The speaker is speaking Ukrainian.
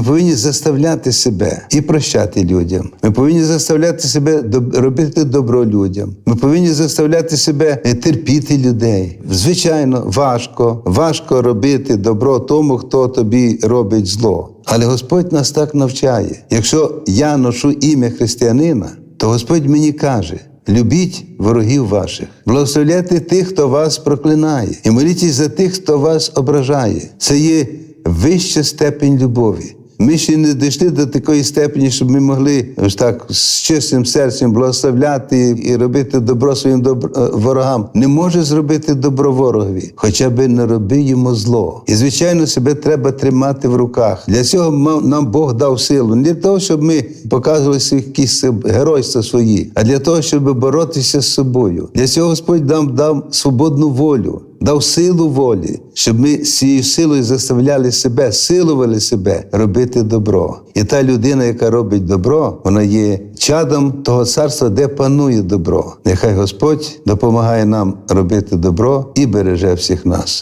Ми повинні заставляти себе і прощати людям. Ми повинні заставляти себе робити добро людям. Ми повинні заставляти себе терпіти людей. Звичайно, важко, важко робити добро тому, хто тобі робить зло. Але Господь нас так навчає. Якщо я ношу ім'я християнина, то Господь мені каже: любіть ворогів ваших, благословляйте тих, хто вас проклинає, і моліть за тих, хто вас ображає. Це є вища степень любові. Ми ще не дійшли до такої степені, щоб ми могли ось так з чистим серцем благословляти і робити добро своїм добр... е, ворогам. Не може зробити добро ворогові, хоча би не роби йому зло. І звичайно, себе треба тримати в руках. Для цього нам Бог дав силу. Не для того, щоб ми показували якісь геройства свої, а для того, щоб боротися з собою. Для цього Господь нам дав свободну волю дав силу волі, щоб ми з цією силою заставляли себе, силували себе робити добро. І та людина, яка робить добро, вона є чадом того царства, де панує добро. Нехай Господь допомагає нам робити добро і береже всіх нас.